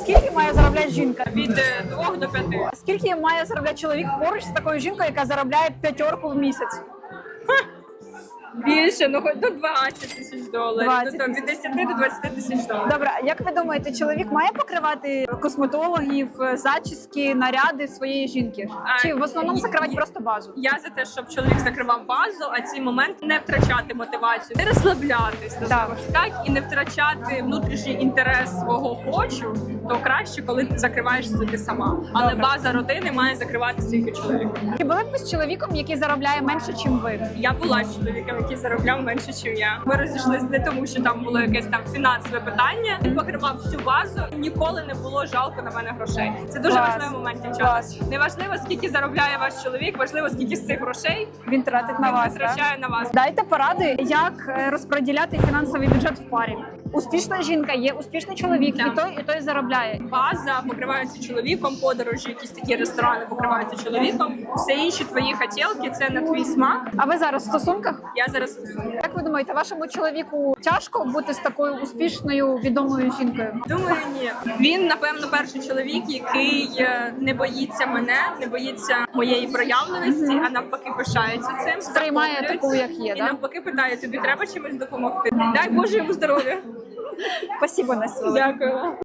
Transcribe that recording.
Скільки має заробляти жінка? від е, двох до п'яти. Скільки має заробляти чоловік поруч з такою жінкою, яка заробляє п'ятерку в місяць? Більше, ну хоч до 20 тисяч доларів. 20 ну, там, від 10 до 20 тисяч доларів. Добре, як ви думаєте, чоловік має покривати косметологів, зачіски, наряди своєї жінки? А, Чи в основному ні, закривати ні. просто базу? Я за те, щоб чоловік закривав базу, а ці моменти не втрачати мотивацію, не розслаблятись, це так, і не втрачати внутрішній інтерес свого хочу, то краще, коли ти закриваєшся ти сама. Але Добре. база родини має закриватися тільки чоловіком. Чи були б ви з чоловіком, який заробляє менше, ніж ви? Я була з чоловіком, який заробляв менше, ніж я. Ми розійшлися не тому, що там було якесь там фінансове питання. Він покривав всю базу. Ніколи не було жалко на мене грошей. Це дуже Клас. важливий момент, дівчата. Не важливо, скільки заробляє ваш чоловік, важливо, скільки з цих грошей Він тратить на вас. витрачає на вас. Дайте поради, як е, розподіляти фінансовий бюджет в парі. Успішна жінка є успішний чоловік, і той, і той заробляє. База покривається чоловіком, подорожі, якісь такі ресторани покриваються чоловіком. Все інші твої хотілки це на твій смак. А ви зараз в стосунках? Я зараз Як ви думаєте, вашому чоловіку тяжко бути з такою успішною відомою жінкою? думаю, ні. Він напевно перший чоловік, який е, не боїться мене, не боїться моєї проявленості, а навпаки пишається цим. Сприймає таку, як є, і да? навпаки питає: тобі треба чимось допомогти. Дай Боже йому здоров'я. Спасибо, Настя. Дякую.